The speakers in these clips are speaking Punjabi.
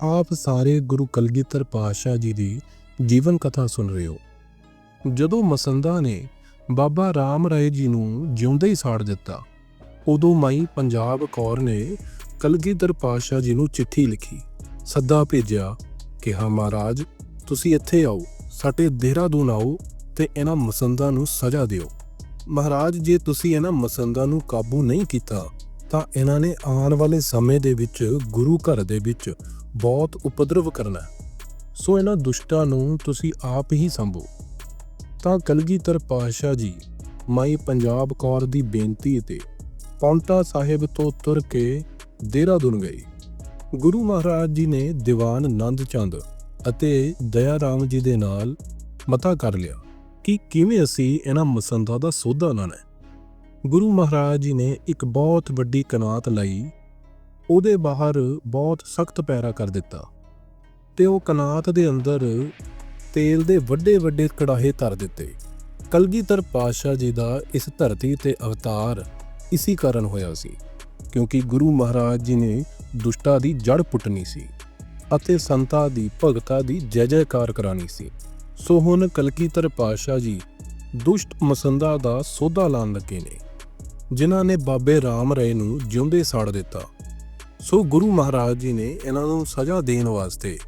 ਆਪ ਸਾਰੇ ਗੁਰੂ ਕਲਗੀਧਰ ਪਾਤਸ਼ਾਹ ਜੀ ਦੀ ਜੀਵਨ ਕਥਾ ਸੁਣ ਰਹੇ ਹੋ। ਜਦੋਂ ਮਸੰਦਾ ਨੇ ਬਾਬਾ ਰਾਮ ਰਾਏ ਜੀ ਨੂੰ ਜਿਉਂਦੇ ਹੀ ਸਾੜ ਦਿੱਤਾ, ਉਦੋਂ ਮਾਈ ਪੰਜਾਬ ਕੌਰ ਨੇ ਕਲਗੀਧਰ ਪਾਤਸ਼ਾਹ ਜੀ ਨੂੰ ਚਿੱਠੀ ਲਿਖੀ, ਸੱਦਾ ਭੇਜਿਆ ਕਿਹਾ ਮਹਾਰਾਜ, ਤੁਸੀਂ ਇੱਥੇ ਆਓ, ਸਾਡੇ ਦੇਹਰਾਦੂਨ ਆਓ ਤੇ ਇਹਨਾਂ ਮਸੰਦਾਂ ਨੂੰ ਸਜ਼ਾ ਦਿਓ। ਮਹਾਰਾਜ, ਜੇ ਤੁਸੀਂ ਇਹਨਾਂ ਮਸੰਦਾਂ ਨੂੰ ਕਾਬੂ ਨਹੀਂ ਕੀਤਾ, ਤਾਂ ਇਹਨਾਂ ਨੇ ਆਉਣ ਵਾਲੇ ਸਮੇਂ ਦੇ ਵਿੱਚ ਗੁਰੂ ਘਰ ਦੇ ਵਿੱਚ ਬਹੁਤ ਉਪਦਰਵ ਕਰਨਾ ਸੋ ਇਹਨਾਂ ਦੁਸ਼ਟਾਂ ਨੂੰ ਤੁਸੀਂ ਆਪ ਹੀ ਸੰਭੋ। ਤਾਂ ਕਲਗੀਧਰ ਪਾਤਸ਼ਾਹ ਜੀ, ਮਾਈ ਪੰਜਾਬ ਕੌਰ ਦੀ ਬੇਨਤੀ ਤੇ ਪੌਂਟਾ ਸਾਹਿਬ ਤੋਂ ਤੁਰ ਕੇ ਦੇਹਰਾਦੂਨ ਗਏ। ਗੁਰੂ ਮਹਾਰਾਜ ਜੀ ਨੇ ਦੀਵਾਨ ਨੰਦ ਚੰਦ ਅਤੇ ਦਇਆ ਰਾਮ ਜੀ ਦੇ ਨਾਲ ਮਤਾ ਕਰ ਲਿਆ ਕਿ ਕਿਵੇਂ ਅਸੀਂ ਇਹਨਾਂ ਮਸੰਦਾਂ ਦਾ ਸੋਧਾ ਲਾਣਾ ਹੈ। ਗੁਰੂ ਮਹਾਰਾਜ ਜੀ ਨੇ ਇੱਕ ਬਹੁਤ ਵੱਡੀ ਕਨਾਤ ਲਈ ਉਹਦੇ ਬਾਹਰ ਬਹੁਤ ਸਖਤ ਪੈਰਾ ਕਰ ਦਿੱਤਾ ਤੇ ਉਹ ਕਨਾਤ ਦੇ ਅੰਦਰ ਤੇਲ ਦੇ ਵੱਡੇ ਵੱਡੇ ਕੜਾਹੇ ਧਰ ਦਿੱਤੇ। ਕਲਗੀਧਰ ਪਾਤਸ਼ਾਹ ਜੀ ਦਾ ਇਸ ਧਰਤੀ ਤੇ ਅਵਤਾਰ ਇਸੇ ਕਾਰਨ ਹੋਇਆ ਸੀ, ਕਿਉਂਕਿ ਗੁਰੂ ਮਹਾਰਾਜ ਜੀ ਨੇ ਦੁਸ਼ਟਾਂ ਦੀ ਜੜ ਪੁੱਟਣੀ ਸੀ ਅਤੇ ਸੰਤਾਂ ਦੀ ਭਗਤਾਂ ਦੀ ਜੈ ਜੈਕਾਰ ਕਰਾਣੀ ਸੀ। ਸੋ ਹੁਣ ਕਲਗੀਧਰ ਪਾਤਸ਼ਾਹ ਜੀ ਦੁਸ਼ਟ ਮਸੰਦਾ ਦਾ ਸੋਧਾ ਲਾਣ ਲੱਗੇ ਨੇ, ਜਿਨ੍ਹਾਂ ਨੇ ਬਾਬੇ ਰਾਮ ਰਾਏ ਨੂੰ ਜਿਉਂਦੇ ਸਾੜ ਦਿੱਤਾ। ਸੋ ਗੁਰੂ ਮਹਾਰਾਜ ਜੀ ਨੇ ਇਹਨਾਂ ਨੂੰ ਸਜ਼ਾ ਦੇਣ ਵਾਸਤੇ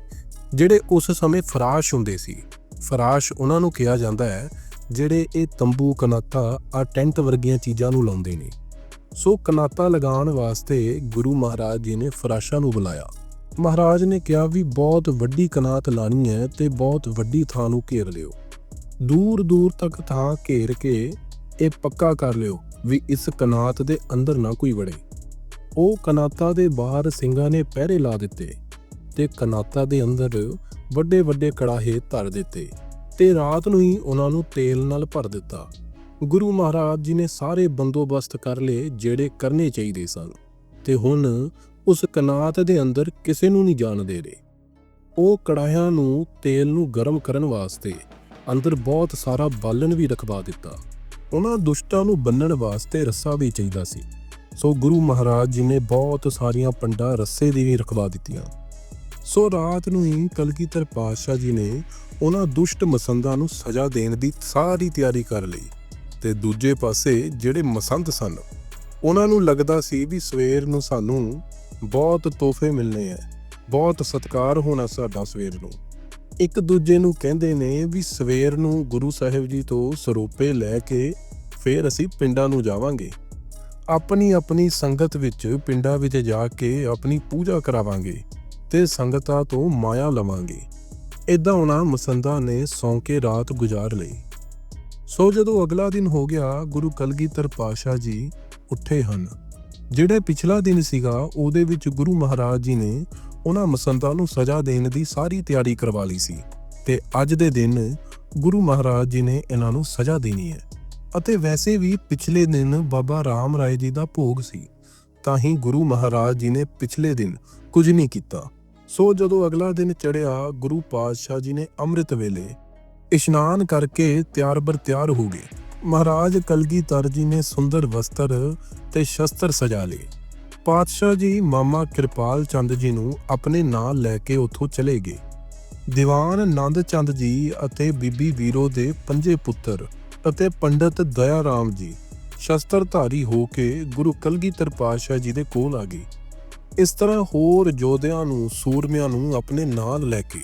ਜਿਹੜੇ ਉਸ ਸਮੇਂ ਫਰਾਸ਼ ਹੁੰਦੇ ਸੀ, ਫਰਾਸ਼ ਉਹਨਾਂ ਨੂੰ ਕਿਹਾ ਜਾਂਦਾ ਹੈ, ਜਿਹੜੇ ਇਹ ਤੰਬੂ ਕਨਾਤਾ ਆ ਟੈਂਟ ਵਰਗੀਆਂ ਚੀਜ਼ਾਂ ਨੂੰ ਲਾਉਂਦੇ ਨੇ। ਸੋ ਕਨਾਤਾ ਲਗਾਉਣ ਵਾਸਤੇ ਗੁਰੂ ਮਹਾਰਾਜ ਜੀ ਨੇ ਫਰਾਸ਼ਾਂ ਨੂੰ ਬੁਲਾਇਆ। ਮਹਾਰਾਜ ਨੇ ਕਿਹਾ ਵੀ ਬਹੁਤ ਵੱਡੀ ਕਨਾਤ ਲਾਣੀ ਹੈ ਤੇ ਬਹੁਤ ਵੱਡੀ ਥਾਂ ਨੂੰ ਘੇਰ ਲਿਓ। ਦੂਰ ਦੂਰ ਤੱਕ ਥਾਂ ਘੇਰ ਕੇ ਇਹ ਪੱਕਾ ਕਰ ਲਿਓ ਵੀ ਇਸ ਕਨਾਤ ਦੇ ਅੰਦਰ ਨਾ ਕੋਈ ਵੜੇ। ਉਹ ਕਨਾਤਾ ਦੇ ਬਾਹਰ ਸਿੰਘਾਂ ਨੇ ਪਹਿਰੇ ਲਾ ਦਿੱਤੇ ਤੇ ਕਨਾਤਾ ਦੇ ਅੰਦਰ ਵੱਡੇ ਵੱਡੇ ਕੜਾਹੇ ਧਰ ਦਿੱਤੇ ਤੇ ਰਾਤ ਨੂੰ ਹੀ ਉਹਨਾਂ ਨੂੰ ਤੇਲ ਨਾਲ ਭਰ ਦਿੱਤਾ। ਗੁਰੂ ਮਹਾਰਾਜ ਜੀ ਨੇ ਸਾਰੇ ਬੰਦੋਬਸਤ ਕਰ ਲਏ ਜਿਹੜੇ ਕਰਨੇ ਚਾਹੀਦੇ ਸਨ ਤੇ ਹੁਣ ਉਸ ਕਨਾਤ ਦੇ ਅੰਦਰ ਕਿਸੇ ਨੂੰ ਨਹੀਂ ਜਾਣ ਦੇ ਰਹੇ। ਉਹ ਕੜਾਹਿਆਂ ਨੂੰ ਤੇਲ ਨੂੰ ਗਰਮ ਕਰਨ ਵਾਸਤੇ ਅੰਦਰ ਬਹੁਤ ਸਾਰਾ ਬਾਲਣ ਵੀ ਰਖਵਾ ਦਿੱਤਾ। ਉਹਨਾਂ ਦੁਸ਼ਟਾਂ ਨੂੰ ਬੰਨਣ ਵਾਸਤੇ ਰੱਸਾ ਵੀ ਚਾਹੀਦਾ ਸੀ। ਸੋ ਗੁਰੂ ਮਹਾਰਾਜ ਜੀ ਨੇ ਬਹੁਤ ਸਾਰੀਆਂ ਪੰਡਾ ਰੱਸੇ ਦੀ ਵੀ ਰਖਵਾ ਦਿੱਤੀਆਂ। ਸੋ ਰਾਤ ਨੂੰ ਹੀ ਕਲਗੀਧਰ ਪਾਤਸ਼ਾਹ ਜੀ ਨੇ ਉਹਨਾਂ ਦੁਸ਼ਟ ਮਸੰਦਾਂ ਨੂੰ ਸਜ਼ਾ ਦੇਣ ਦੀ ਸਾਰੀ ਤਿਆਰੀ ਕਰ ਲਈ ਤੇ ਦੂਜੇ ਪਾਸੇ ਜਿਹੜੇ ਮਸੰਦ ਸਨ, ਉਹਨਾਂ ਨੂੰ ਲੱਗਦਾ ਸੀ ਵੀ ਸਵੇਰ ਨੂੰ ਸਾਨੂੰ ਬਹੁਤ ਤੋਹਫੇ ਮਿਲਨੇ ਆ ਬਹੁਤ ਸਤਿਕਾਰ ਹੋਣਾ ਸਾਡਾ ਸਵੇਰ ਨੂੰ। ਇੱਕ ਦੂਜੇ ਨੂੰ ਕਹਿੰਦੇ ਨੇ ਵੀ ਸਵੇਰ ਨੂੰ ਗੁਰੂ ਸਾਹਿਬ ਜੀ ਤੋਂ ਸਰੋਪੇ ਲੈ ਕੇ ਫੇਰ ਅਸੀਂ ਪਿੰਡਾਂ ਨੂੰ ਜਾਵਾਂਗੇ। ਆਪਣੀ ਆਪਣੀ ਸੰਗਤ ਵਿੱਚ ਪਿੰਡਾਂ ਵਿੱਚ ਜਾ ਕੇ ਆਪਣੀ ਪੂਜਾ ਕਰਾਵਾਂਗੇ ਤੇ ਸੰਗਤਾਂ ਤੋਂ ਮਾਇਆ ਲਵਾਂਗੇ। ਇਦਾਂ ਉਹਨਾਂ ਮਸੰਦਾਂ ਨੇ ਸੌਂਕੇ ਰਾਤ ਗੁਜ਼ਾਰ ਲਈ। ਸੋ ਜਦੋਂ ਅਗਲਾ ਦਿਨ ਹੋ ਗਿਆ, ਗੁਰੂ ਕਲਗੀਧਰ ਪਾਸ਼ਾ ਜੀ ਉੱਠੇ ਹਨ। ਜਿਹੜੇ ਪਿਛਲਾ ਦਿਨ ਸੀਗਾ, ਉਹਦੇ ਵਿੱਚ ਗੁਰੂ ਮਹਾਰਾਜ ਜੀ ਨੇ ਉਹਨਾਂ ਮਸੰਦਾਂ ਨੂੰ ਸਜ਼ਾ ਦੇਣ ਦੀ ਸਾਰੀ ਤਿਆਰੀ ਕਰਵਾ ਲਈ ਸੀ ਤੇ ਅੱਜ ਦੇ ਦਿਨ ਗੁਰੂ ਮਹਾਰਾਜ ਜੀ ਨੇ ਇਹਨਾਂ ਨੂੰ ਸਜ਼ਾ ਦੇਣੀ ਹੈ। ਅਤੇ ਵੈਸੇ ਵੀ ਪਿਛਲੇ ਦਿਨ ਬਾਬਾ ਰਾਮ ਰਾਏ ਜੀ ਦਾ ਭੋਗ ਸੀ, ਤਾਂ ਹੀ ਗੁਰੂ ਮਹਾਰਾਜ ਜੀ ਨੇ ਪਿਛਲੇ ਦਿਨ ਕੁਝ ਨਹੀਂ ਕੀਤਾ। ਸੋ ਜਦੋਂ ਅਗਲਾ ਦਿਨ ਚੜਿਆ ਗੁਰੂ ਪਾਤਸ਼ਾਹ ਜੀ ਨੇ ਅੰਮ੍ਰਿਤ ਵੇਲੇ ਇਸ਼ਨਾਨ ਕਰਕੇ ਤਿਆਰ ਬਰ ਤਿਆਰ ਹੋ ਗਏ। ਮਹਾਰਾਜ ਕਲਗੀਧਰ ਜੀ ਨੇ ਸੁੰਦਰ ਵਸਤਰ ਤੇ ਸ਼ਸਤਰ ਸਜਾ ਲਏ। ਪਾਤਸ਼ਾਹ ਜੀ ਮਾਮਾ ਕਿਰਪਾਲ ਚੰਦ ਜੀ ਨੂੰ ਆਪਣੇ ਨਾਲ ਲੈ ਕੇ ਉੱਥੋਂ ਚਲੇ ਗਏ। ਦੀਵਾਨ ਨੰਦ ਚੰਦ ਜੀ ਅਤੇ ਬੀਬੀ ਵੀਰੋ ਦੇ ਪੰਜੇ ਪੁੱਤਰ ਅਤੇ ਪੰਡਤ ਦਇਆ ਰਾਮ ਜੀ ਸ਼ਸਤਰਧਾਰੀ ਹੋ ਕੇ ਗੁਰੂ ਕਲਗੀਧਰ ਪਾਤਸ਼ਾਹ ਜੀ ਦੇ ਕੋਲ ਆ ਗਏ। ਇਸ ਤਰ੍ਹਾਂ ਹੋਰ ਯੋਧਿਆਂ ਨੂੰ, ਸੂਰਮਿਆਂ ਨੂੰ ਆਪਣੇ ਨਾਲ ਲੈ ਕੇ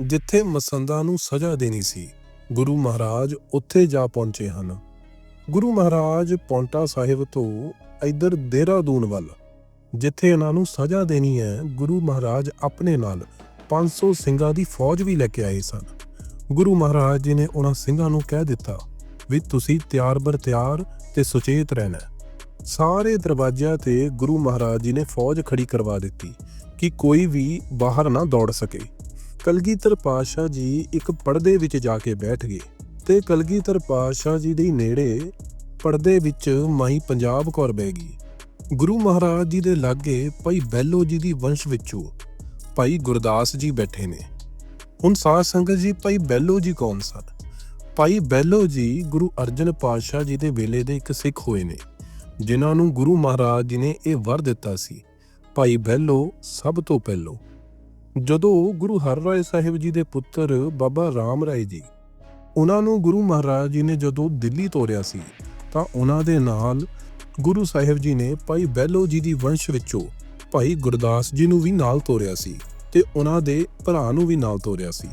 ਜਿੱਥੇ ਮਸੰਦਾਂ ਨੂੰ ਸਜ਼ਾ ਦੇਣੀ ਸੀ, ਗੁਰੂ ਮਹਾਰਾਜ ਉੱਥੇ ਜਾ ਪਹੁੰਚੇ ਹਨ। ਗੁਰੂ ਮਹਾਰਾਜ ਪੌਂਟਾ ਸਾਹਿਬ ਤੋਂ ਇਧਰ ਦੇਹਰਾਦੂਨ ਵੱਲ, ਜਿੱਥੇ ਇਹਨਾਂ ਨੂੰ ਸਜ਼ਾ ਦੇਣੀ ਹੈ, ਗੁਰੂ ਮਹਾਰਾਜ ਆਪਣੇ ਨਾਲ 500 ਸਿੰਘਾਂ ਦੀ ਫੌਜ ਵੀ ਲੈ ਕੇ ਆਏ ਸਨ। ਗੁਰੂ ਮਹਾਰਾਜ ਜੀ ਨੇ ਉਹਨਾਂ ਸਿੰਘਾਂ ਨੂੰ ਕਹਿ ਦਿੱਤਾ ਵੀ ਤੁਸੀਂ ਤਿਆਰ ਬਰ ਤਿਆਰ ਤੇ ਸੁਚੇਤ ਰਹਿਣਾ ਸਾਰੇ ਦਰਵਾਜ਼ਿਆਂ ਤੇ ਗੁਰੂ ਮਹਾਰਾਜ ਜੀ ਨੇ ਫੌਜ ਖੜੀ ਕਰਵਾ ਦਿੱਤੀ ਕਿ ਕੋਈ ਵੀ ਬਾਹਰ ਨਾ ਦੌੜ ਸਕੇ। ਕਲਗੀਧਰ ਪਾਤਸ਼ਾਹ ਜੀ ਇੱਕ ਪਰਦੇ ਵਿੱਚ ਜਾ ਕੇ ਬੈਠ ਗਏ ਤੇ ਕਲਗੀਧਰ ਪਾਤਸ਼ਾਹ ਜੀ ਦੇ ਨੇੜੇ ਪਰਦੇ ਵਿੱਚ ਮਾਈ ਪੰਜਾਬ ਕੌਰ ਬਹਿ ਗਈ। ਗੁਰੂ ਮਹਾਰਾਜ ਜੀ ਦੇ ਲਾਗੇ ਭਾਈ ਬੈਲੋ ਜੀ ਦੀ ਵੰਸ਼ ਵਿੱਚੋਂ ਭਾਈ ਗੁਰਦਾਸ ਜੀ ਬੈਠੇ ਨੇ। ਹੁਣ ਸਾਧ ਸੰਗਤ ਜੀ, ਭਾਈ ਬੈਲੋ ਜੀ ਕੌਣ ਸਨ? ਭਾਈ ਬੈਲੋ ਜੀ ਗੁਰੂ ਅਰਜਨ ਪਾਤਸ਼ਾਹ ਜੀ ਦੇ ਵੇਲੇ ਦੇ ਇੱਕ ਸਿੱਖ ਹੋਏ ਨੇ, ਜਿਨ੍ਹਾਂ ਨੂੰ ਗੁਰੂ ਮਹਾਰਾਜ ਜੀ ਨੇ ਇਹ ਵਰ ਦਿੱਤਾ ਸੀ, ਭਾਈ ਬੈਲੋ ਸਭ ਤੋਂ ਪਹਿਲੋ। ਜਦੋਂ ਗੁਰੂ ਹਰ ਰਾਏ ਸਾਹਿਬ ਜੀ ਦੇ ਪੁੱਤਰ ਬਾਬਾ ਰਾਮ ਰਾਏ ਜੀ, ਉਹਨਾਂ ਨੂੰ ਗੁਰੂ ਮਹਾਰਾਜ ਜੀ ਨੇ ਜਦੋਂ ਦਿੱਲੀ ਤੋਰਿਆ ਸੀ, ਤਾਂ ਉਹਨਾਂ ਦੇ ਨਾਲ ਗੁਰੂ ਸਾਹਿਬ ਜੀ ਨੇ ਭਾਈ ਬੈਲੋ ਜੀ ਦੀ ਵੰਸ਼ ਵਿੱਚੋਂ ਭਾਈ ਗੁਰਦਾਸ ਜੀ ਨੂੰ ਵੀ ਨਾਲ ਤੋਰਿਆ ਸੀ। ਤੇ ਉਹਨਾਂ ਦੇ ਭਰਾ ਨੂੰ ਵੀ ਨਾਲ ਤੋਰਿਆ ਸੀ।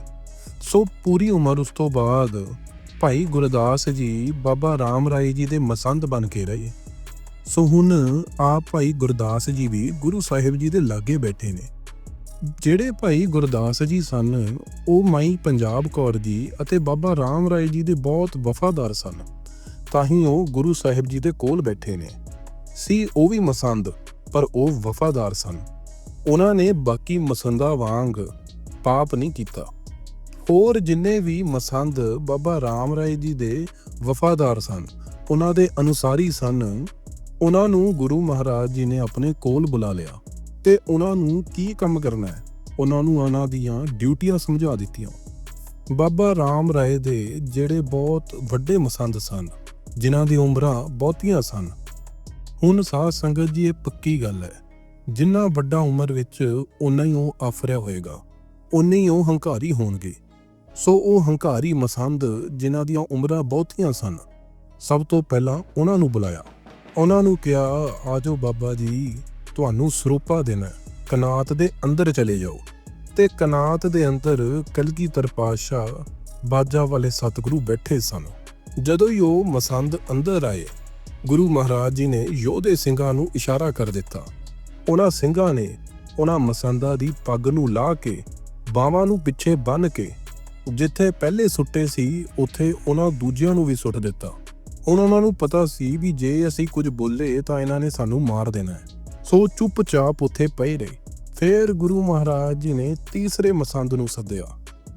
ਸੋ ਪੂਰੀ ਉਮਰ ਉਸ ਤੋਂ ਬਾਅਦ ਭਾਈ ਗੁਰਦਾਸ ਜੀ ਬਾਬਾ ਰਾਮ ਰਾਏ ਜੀ ਦੇ ਮਸੰਦ ਬਣ ਕੇ ਰਹੇ। ਸੋ ਹੁਣ ਆਪ ਭਾਈ ਗੁਰਦਾਸ ਜੀ ਵੀ ਗੁਰੂ ਸਾਹਿਬ ਜੀ ਦੇ ਲਾਗੇ ਬੈਠੇ ਨੇ। ਜਿਹੜੇ ਭਾਈ ਗੁਰਦਾਸ ਜੀ ਸਨ, ਉਹ ਮਾਈ ਪੰਜਾਬ ਕੌਰ ਜੀ ਅਤੇ ਬਾਬਾ ਰਾਮ ਰਾਏ ਜੀ ਦੇ ਬਹੁਤ ਵਫਾਦਾਰ ਸਨ। ਤਾਂ ਹੀ ਉਹ ਗੁਰੂ ਸਾਹਿਬ ਜੀ ਦੇ ਕੋਲ ਬੈਠੇ ਨੇ। ਸੀ ਉਹ ਵੀ ਮਸੰਦ, ਪਰ ਉਹ ਵਫਾਦਾਰ ਸਨ। ਉਹਨਾਂ ਨੇ ਬਾਕੀ ਮਸੰਦਾ ਵਾਂਗ ਪਾਪ ਨਹੀਂ ਕੀਤਾ। ਹੋਰ ਜਿੰਨੇ ਵੀ ਮਸੰਦ ਬਾਬਾ ਰਾਮ ਰਾਏ ਜੀ ਦੇ ਵਫਾਦਾਰ ਸਨ, ਉਹਨਾਂ ਦੇ ਅਨੁਸਾਰੀ ਸਨ, ਉਹਨਾਂ ਨੂੰ ਗੁਰੂ ਮਹਾਰਾਜ ਜੀ ਨੇ ਆਪਣੇ ਕੋਲ ਬੁਲਾ ਲਿਆ ਤੇ ਉਹਨਾਂ ਨੂੰ ਕੀ ਕੰਮ ਕਰਨਾ ਹੈ? ਉਹਨਾਂ ਨੂੰ ਉਹਨਾਂ ਦੀਆਂ ਡਿਊਟੀਆਂ ਸਮਝਾ ਦਿੱਤੀਆਂ। ਬਾਬਾ ਰਾਮ ਰਾਏ ਦੇ ਜਿਹੜੇ ਬਹੁਤ ਵੱਡੇ ਮਸੰਦ ਸਨ, ਜਿਨ੍ਹਾਂ ਦੀ ਉਮਰਾਂ ਬਹੁਤੀਆਂ ਸਨ, ਹੁਣ ਸਾਧ ਸੰਗਤ ਜੀ, ਇਹ ਪੱਕੀ ਗੱਲ ਹੈ। ਜਿੰਨਾ ਵੱਡਾ ਉਮਰ ਵਿੱਚ ਉਨਾ ਹੀ ਉਹ ਆਫਰਿਆ ਹੋਏਗਾ ਉਨੇ ਹੀ ਉਹ ਹੰਕਾਰੀ ਹੋਣਗੇ। ਸੋ ਉਹ ਹੰਕਾਰੀ ਮਸੰਦ ਜਿਨ੍ਹਾਂ ਦੀਆਂ ਉਮਰਾਂ ਬਹੁਤੀਆਂ ਸਨ, ਸਭ ਤੋਂ ਪਹਿਲਾਂ ਉਹਨਾਂ ਨੂੰ ਬੁਲਾਇਆ। ਉਹਨਾਂ ਨੂੰ ਕਿਹਾ, ਆਜੋ ਬਾਬਾ ਜੀ, ਤੁਹਾਨੂੰ ਸਰੂਪਾ ਦੇਣਾ ਕਨਾਤ ਦੇ ਅੰਦਰ ਚਲੇ ਜਾਓ। ਤੇ ਕਨਾਤ ਦੇ ਅੰਦਰ ਕਲਗੀਧਰ ਪਾਤਸ਼ਾਹ ਬਾਜਾ ਵਾਲੇ ਸਤਿਗੁਰੂ ਬੈਠੇ ਸਨ। ਜਦੋਂ ਹੀ ਉਹ ਮਸੰਦ ਅੰਦਰ ਆਏ, ਗੁਰੂ ਮਹਾਰਾਜ ਜੀ ਨੇ ਯੋਧੇ ਸਿੰਘਾਂ ਨੂੰ ਇਸ਼ਾਰਾ ਕਰ ਦਿੱਤਾ। ਉਹਨਾਂ ਸਿੰਘਾਂ ਨੇ ਉਹਨਾਂ ਮਸੰਦਾਂ ਦੀ ਪੱਗ ਨੂੰ ਲਾ ਕੇ, ਬਾਹਾਂ ਨੂੰ ਪਿੱਛੇ ਬੰਨ ਕੇ, ਜਿੱਥੇ ਪਹਿਲੇ ਸੁੱਟੇ ਸੀ, ਉੱਥੇ ਉਹਨਾਂ ਦੂਜਿਆਂ ਨੂੰ ਵੀ ਸੁੱਟ ਦਿੱਤਾ। ਉਹਨਾਂ ਨੂੰ ਪਤਾ ਸੀ ਵੀ ਜੇ ਅਸੀਂ ਕੁਝ ਬੋਲੇ ਤਾਂ ਇਹਨਾਂ ਨੇ ਸਾਨੂੰ ਮਾਰ ਦੇਣਾ ਹੈ। ਸੋ ਚੁੱਪਚਾਪ ਉੱਥੇ ਪਏ ਰਹੇ। ਫਿਰ ਗੁਰੂ ਮਹਾਰਾਜ ਜੀ ਨੇ ਤੀਸਰੇ ਮਸੰਦ ਨੂੰ ਸੱਦਿਆ।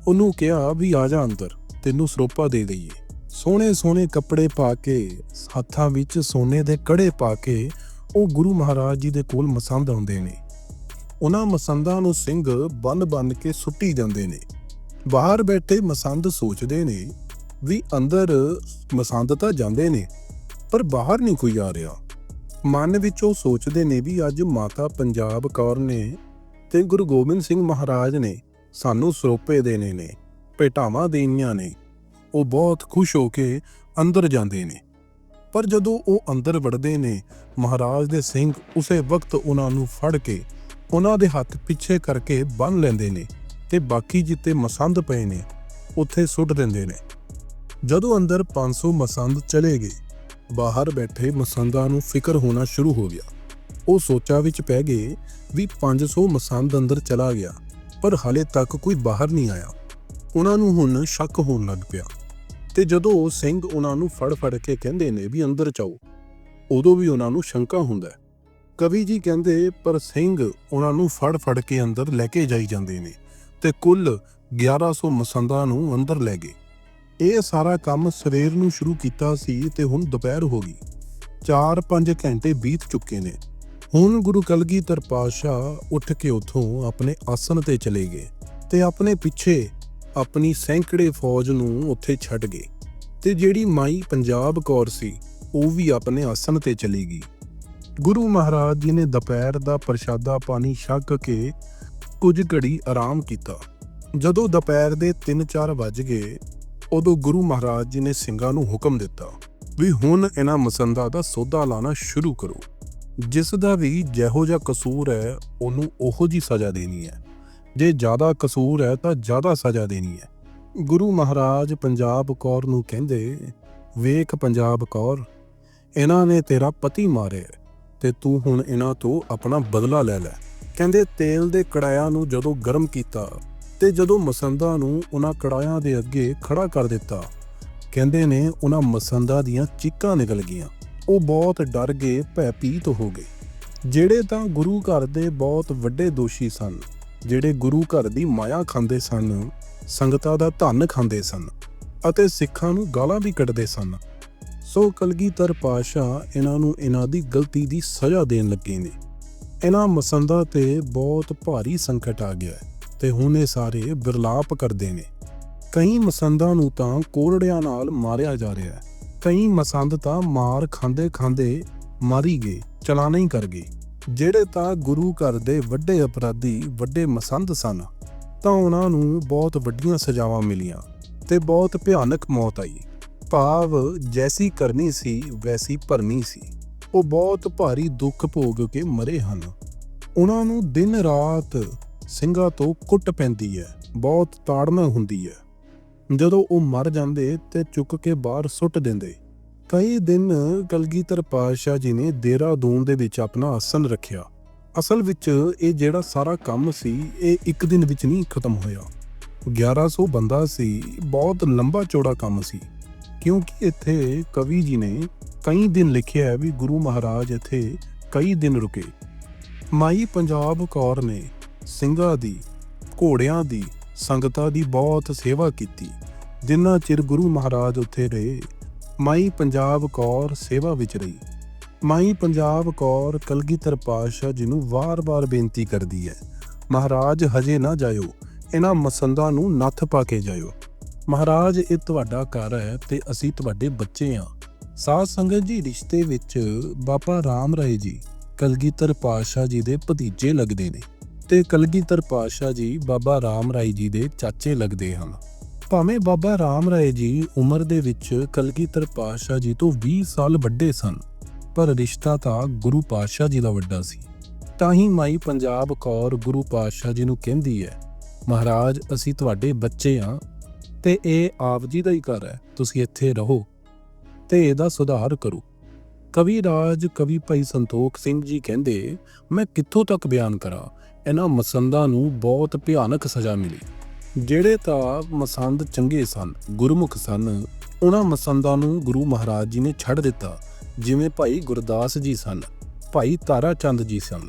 ਉਹਨੂੰ ਕਿਹਾ ਵੀ ਆ ਜਾ ਅੰਦਰ, ਤੈਨੂੰ ਸਰੋਪਾ ਦੇ ਦਈਏ। ਸੋਹਣੇ ਸੋਹਣੇ ਕੱਪੜੇ ਪਾ ਕੇ, ਹੱਥਾਂ ਵਿੱਚ ਸੋਨੇ ਦੇ ਕੜੇ ਪਾ ਕੇ ਉਹ ਗੁਰੂ ਮਹਾਰਾਜ ਜੀ ਦੇ ਕੋਲ ਮਸੰਦ ਆਉਂਦੇ ਨੇ। ਉਹਨਾਂ ਮਸੰਦਾਂ ਨੂੰ ਸਿੰਘ ਬੰਨ ਬੰਨ ਕੇ ਸੁੱਟੀ ਜਾਂਦੇ ਨੇ। ਬਾਹਰ ਬੈਠੇ ਮਸੰਦ ਸੋਚਦੇ ਨੇ ਵੀ ਅੰਦਰ ਮਸੰਦ ਤਾਂ ਜਾਂਦੇ ਨੇ, ਪਰ ਬਾਹਰ ਨਹੀਂ ਕੋਈ ਆ ਰਿਹਾ। ਮਨ ਵਿੱਚ ਉਹ ਸੋਚਦੇ ਨੇ ਵੀ ਅੱਜ ਮਾਤਾ ਪੰਜਾਬ ਕੌਰ ਨੇ ਤੇ ਗੁਰੂ ਗੋਬਿੰਦ ਸਿੰਘ ਮਹਾਰਾਜ ਨੇ ਸਾਨੂੰ ਸਰੋਪੇ ਦੇਣੇ ਨੇ, ਭੇਟਾਵਾਂ ਦੇਣੀਆਂ ਨੇ। ਉਹ ਬਹੁਤ ਖੁਸ਼ ਹੋ ਕੇ ਅੰਦਰ ਜਾਂਦੇ ਨੇ। ਪਰ ਜਦੋਂ ਉਹ ਅੰਦਰ ਵੜਦੇ ਨੇ ਮਹਾਰਾਜ ਦੇ ਸਿੰਘ ਉਸੇ ਵਕਤ ਉਹਨਾਂ ਨੂੰ ਫੜ ਕੇ ਉਹਨਾਂ ਦੇ ਹੱਥ ਪਿੱਛੇ ਕਰਕੇ ਬੰਨ ਲੈਂਦੇ ਨੇ ਤੇ ਬਾਕੀ ਜਿੱਤੇ ਮਸੰਦ ਪਏ ਨੇ, ਉੱਥੇ ਸੁੱਟ ਦਿੰਦੇ ਨੇ। ਜਦੋਂ ਅੰਦਰ 500 ਮਸੰਦ ਚਲੇ ਗਏ, ਬਾਹਰ ਬੈਠੇ ਮਸੰਦਾਂ ਨੂੰ ਫਿਕਰ ਹੋਣਾ ਸ਼ੁਰੂ ਹੋ ਗਿਆ। ਉਹ ਸੋਚਾਂ ਵਿੱਚ ਪੈ ਗਏ ਵੀ 500 ਮਸੰਦ ਅੰਦਰ ਚਲਾ ਗਿਆ, ਪਰ ਹਾਲੇ ਤੱਕ ਕੋਈ ਬਾਹਰ ਨਹੀਂ ਆਇਆ। ਉਹਨਾਂ ਨੂੰ ਹੁਣ ਸ਼ੱਕ ਹੋਣ ਲੱਗ ਪਿਆ। ਤੇ ਜਦੋਂ ਉਹ ਸਿੰਘ ਉਹਨਾਂ ਨੂੰ ਫੜ ਫੜ ਕੇ ਕਹਿੰਦੇ ਨੇ ਵੀ ਅੰਦਰ ਜਾਓ ਉਦੋਂ ਵੀ ਉਹਨਾਂ ਨੂੰ ਸ਼ੰਕਾ ਹੁੰਦਾ ਹੈ। ਕਵੀ ਜੀ ਕਹਿੰਦੇ, ਪਰ ਸਿੰਘ ਉਹਨਾਂ ਨੂੰ ਫੜ ਫੜ ਕੇ ਅੰਦਰ ਲੈ ਕੇ ਜਾਈ ਜਾਂਦੇ ਨੇ ਤੇ ਕੁੱਲ 1100 ਮਸੰਦਾਂ ਨੂੰ ਅੰਦਰ ਲੈ ਗਏ। ਇਹ ਸਾਰਾ ਕੰਮ ਸਵੇਰ ਨੂੰ ਸ਼ੁਰੂ ਕੀਤਾ ਸੀ ਤੇ ਹੁਣ ਦੁਪਹਿਰ ਹੋ ਗਈ। 4-5 ਘੰਟੇ ਬੀਤ ਚੁੱਕੇ ਨੇ। ਹੁਣ ਗੁਰੂ ਕਲਗੀਧਰ ਪਾਤਸ਼ਾਹ ਉੱਠ ਕੇ ਉਥੋਂ ਆਪਣੇ ਆਸਣ ਤੇ ਚਲੇ ਗਏ ਤੇ ਆਪਣੇ ਪਿੱਛੇ ਆਪਣੀ ਸੈਂਕੜੇ ਫੌਜ ਨੂੰ ਉੱਥੇ ਛੱਡ ਗਏ ਤੇ ਜਿਹੜੀ ਮਾਈ ਪੰਜਾਬ ਕੌਰ ਸੀ ਉਹ ਵੀ ਆਪਣੇ ਆਸਣ ਤੇ ਚਲੀ ਗਈ ਗੁਰੂ ਮਹਾਰਾਜ ਜੀ ਨੇ ਦੁਪਹਿਰ ਦਾ ਪ੍ਰਸ਼ਾਦਾ ਪਾਣੀ ਛਕ ਕੇ ਕੁਝ ਘੜੀ ਆਰਾਮ ਕੀਤਾ। ਜਦੋਂ ਦੁਪਹਿਰ ਦੇ 3-4 ਵੱਜ ਗਏ, ਉਦੋਂ ਗੁਰੂ ਮਹਾਰਾਜ ਜੀ ਨੇ ਸਿੰਘਾਂ ਨੂੰ ਹੁਕਮ ਦਿੱਤਾ ਵੀ ਹੁਣ ਇਹਨਾਂ ਮਸੰਦਾ ਦਾ ਸੌਦਾ ਲਾਣਾ ਸ਼ੁਰੂ ਕਰੋ। ਜਿਸ ਦਾ ਵੀ ਜਿਹੋ ਜਿਹਾ ਕਸੂਰ ਹੈ, ਉਹਨੂੰ ਉਹੋ ਜੀ ਸਜ਼ਾ ਦੇਣੀ ਹੈ। ਜੇ ਜ਼ਿਆਦਾ ਕਸੂਰ ਹੈ, ਤਾਂ ਜ਼ਿਆਦਾ ਸਜ਼ਾ ਦੇਣੀ ਹੈ। ਗੁਰੂ ਮਹਾਰਾਜ ਪੰਜਾਬ ਕੌਰ ਨੂੰ ਕਹਿੰਦੇ, ਵੇਖ ਪੰਜਾਬ ਕੌਰ ਇਹਨਾਂ ਨੇ ਤੇਰਾ ਪਤੀ ਮਾਰਿਆ ਤੇ ਤੂੰ ਹੁਣ ਇਹਨਾਂ ਤੋਂ ਆਪਣਾ ਬਦਲਾ ਲੈ ਲੈ। ਕਹਿੰਦੇ ਤੇਲ ਦੇ ਕੜਾਇਆਂ ਨੂੰ ਜਦੋਂ ਗਰਮ ਕੀਤਾ ਤੇ ਜਦੋਂ ਮਸੰਦਾਂ ਨੂੰ ਉਹਨਾਂ ਕੜਾਇਆਂ ਦੇ ਅੱਗੇ ਖੜਾ ਕਰ ਦਿੱਤਾ, ਕਹਿੰਦੇ ਨੇ ਉਹਨਾਂ ਮਸੰਦਾਂ ਦੀਆਂ ਚੀਕਾਂ ਨਿਕਲ ਗਈਆਂ। ਉਹ ਬਹੁਤ ਡਰ ਗਏ ਭੈਭੀਤ ਹੋ ਗਏ। ਜਿਹੜੇ ਤਾਂ ਗੁਰੂ ਘਰ ਦੇ ਬਹੁਤ ਵੱਡੇ ਦੋਸ਼ੀ ਸਨ, ਜਿਹੜੇ ਗੁਰੂ ਘਰ ਦੀ ਮਾਇਆ ਖਾਂਦੇ ਸਨ, ਸੰਗਤਾਂ ਦਾ ਧਨ ਖਾਂਦੇ ਸਨ ਅਤੇ ਸਿੱਖਾਂ ਨੂੰ ਗਾਲਾਂ ਵੀ ਕੱਢਦੇ ਸਨ ਸੋ ਕਲਗੀਧਰ ਪਾਸ਼ਾ ਇਹਨਾਂ ਨੂੰ ਇਹਨਾਂ ਦੀ ਗਲਤੀ ਦੀ ਸਜ਼ਾ ਦੇਣ ਲੱਗੇ ਨੇ। ਇਹਨਾਂ ਮਸੰਦਾਂ ਤੇ ਬਹੁਤ ਭਾਰੀ ਸੰਕਟ ਆ ਗਿਆ ਹੈ ਤੇ ਹੁਣ ਇਹ ਸਾਰੇ ਬਿਰਲਾਪ ਕਰਦੇ ਨੇ। ਕਈ ਮਸੰਦਾਂ ਨੂੰ ਤਾਂ ਕੋਰੜਿਆਂ ਨਾਲ ਮਾਰਿਆ ਜਾ ਰਿਹਾ ਹੈ। ਕਈ ਮਸੰਦ ਤਾਂ ਮਾਰ ਖਾਂਦੇ ਖਾਂਦੇ ਮਾਰੀ ਗਏ, ਚਲਾਣਾ ਹੀ ਕਰ ਗਏ। ਜਿਹੜੇ ਤਾਂ ਗੁਰੂ ਘਰ ਦੇ ਵੱਡੇ ਅਪਰਾਧੀ, ਵੱਡੇ ਮਸੰਦ ਸਨ, ਤਾਂ ਉਹਨਾਂ ਨੂੰ ਬਹੁਤ ਵੱਡੀਆਂ ਸਜ਼ਾਵਾਂ ਮਿਲੀਆਂ ਤੇ ਬਹੁਤ ਭਿਆਨਕ ਮੌਤ ਆਈ। ਭਾਵ ਜੈਸੀ ਕਰਨੀ ਸੀ, ਵੈਸੀ ਭਰਨੀ ਸੀ। ਉਹ ਬਹੁਤ ਭਾਰੀ ਦੁੱਖ ਭੋਗ ਕੇ ਮਰੇ ਹਨ। ਉਹਨਾਂ ਨੂੰ ਦਿਨ ਰਾਤ ਸਿੰਘਾਂ ਤੋਂ ਕੁੱਟ ਪੈਂਦੀ ਹੈ, ਬਹੁਤ ਤਾੜਨਾ ਹੁੰਦੀ ਹੈ। ਜਦੋਂ ਉਹ ਮਰ ਜਾਂਦੇ ਤੇ ਚੁੱਕ ਕੇ ਬਾਹਰ ਸੁੱਟ ਦਿੰਦੇ। ਕਈ ਦਿਨ ਕਲਗੀਧਰ ਪਾਤਸ਼ਾਹ ਜੀ ਨੇ ਦੇਹਰਾਦੂਨ ਦੇ ਵਿੱਚ ਆਪਣਾ ਆਸਣ ਰੱਖਿਆ। ਅਸਲ ਵਿੱਚ ਇਹ ਜਿਹੜਾ ਸਾਰਾ ਕੰਮ ਸੀ, ਇਹ ਇੱਕ ਦਿਨ ਵਿੱਚ ਨਹੀਂ ਖਤਮ ਹੋਇਆ। 1100 ਬੰਦਾ ਸੀ, ਬਹੁਤ ਲੰਬਾ ਚੌੜਾ ਕੰਮ ਸੀ। ਕਿਉਂਕਿ ਇੱਥੇ ਕਵੀ ਜੀ ਨੇ ਕਈ ਦਿਨ ਲਿਖਿਆ ਹੈ ਵੀ ਗੁਰੂ ਮਹਾਰਾਜ ਇੱਥੇ ਕਈ ਦਿਨ ਰੁਕੇ। ਮਾਈ ਪੰਜਾਬ ਕੌਰ ਨੇ ਸਿੰਘਾਂ ਦੀ, ਘੋੜਿਆਂ ਦੀ, ਸੰਗਤਾਂ ਦੀ ਬਹੁਤ ਸੇਵਾ ਕੀਤੀ। ਜਿੰਨਾ ਚਿਰ ਗੁਰੂ ਮਹਾਰਾਜ ਉੱਥੇ ਰਹੇ, ਮਾਈ ਪੰਜਾਬ ਕੌਰ ਸੇਵਾ ਵਿੱਚ ਰਹੀ। ਮਾਈ ਪੰਜਾਬ ਕੌਰ ਕਲਗੀਧਰ ਪਾਤਸ਼ਾਹ ਜੀ ਨੂੰ ਵਾਰ-ਵਾਰ ਬੇਨਤੀ ਕਰਦੀ ਹੈ, ਮਹਾਰਾਜ ਹਜੇ ਨਾ ਜਾਇਓ, ਇਹਨਾਂ ਮਸੰਦਾਂ ਨੂੰ ਨੱਥ ਪਾ ਕੇ ਜਾਇਓ। ਮਹਾਰਾਜ, ਇਹ ਤੁਹਾਡਾ ਘਰ ਹੈ ਤੇ ਅਸੀਂ ਤੁਹਾਡੇ ਬੱਚੇ ਹਾਂ। ਸਾਧ ਸੰਗਤ ਜੀ, ਰਿਸ਼ਤੇ ਵਿੱਚ ਬਾਬਾ ਰਾਮ ਰਾਏ ਜੀ ਕਲਗੀਧਰ ਪਾਤਸ਼ਾਹ ਜੀ ਦੇ ਭਤੀਜੇ ਲੱਗਦੇ ਨੇ ਤੇ ਕਲਗੀਧਰ ਪਾਤਸ਼ਾਹ ਜੀ ਬਾਬਾ ਰਾਮ ਰਾਏ ਜੀ ਦੇ ਚਾਚੇ ਲੱਗਦੇ ਹਨ। ਭਾਵੇਂ ਬਾਬਾ ਰਾਮ ਰਾਏ ਜੀ ਉਮਰ ਦੇ ਵਿੱਚ ਕਲਗੀਧਰ ਪਾਤਸ਼ਾਹ ਜੀ ਤੋਂ 20 ਸਾਲ ਵੱਡੇ ਸਨ, ਪਰ ਰਿਸ਼ਤਾ ਤਾਂ ਗੁਰੂ ਪਾਤਸ਼ਾਹ ਜੀ ਦਾ ਵੱਡਾ ਸੀ। ਤਾਂ ਹੀ ਮਾਈ ਪੰਜਾਬ ਕੌਰ ਗੁਰੂ ਪਾਤਸ਼ਾਹ ਜੀ ਨੂੰ ਕਹਿੰਦੀ ਹੈ, ਮਹਾਰਾਜ, ਅਸੀਂ ਤੁਹਾਡੇ ਬੱਚੇ ਹਾਂ ਤੇ ਇਹ ਆਪ ਜੀ ਦਾ ਹੀ ਘਰ ਹੈ। ਤੁਸੀਂ ਇੱਥੇ ਰਹੋ ਤੇ ਇਹਦਾ ਸੁਧਾਰ ਕਰੋ। ਕਵੀ ਰਾਜ, ਕਵੀ ਭਾਈ ਸੰਤੋਖ ਸਿੰਘ ਜੀ ਕਹਿੰਦੇ, ਮੈਂ ਕਿੱਥੋਂ ਤੱਕ ਬਿਆਨ ਕਰਾਂ? ਇਹਨਾਂ ਮਸੰਦਾਂ ਨੂੰ ਬਹੁਤ ਭਿਆਨਕ ਸਜ਼ਾ ਮਿਲੀ। ਜਿਹੜੇ ਤਾਂ ਮਸੰਦ ਚੰਗੇ ਸਨ, ਗੁਰਮੁਖ ਸਨ, ਉਹਨਾਂ ਮਸੰਦਾਂ ਨੂੰ ਗੁਰੂ ਮਹਾਰਾਜ ਜੀ ਨੇ ਛੱਡ ਦਿੱਤਾ, ਜਿਵੇਂ ਭਾਈ ਗੁਰਦਾਸ ਜੀ ਸਨ, ਭਾਈ ਤਾਰਾ ਚੰਦ ਜੀ ਸਨ।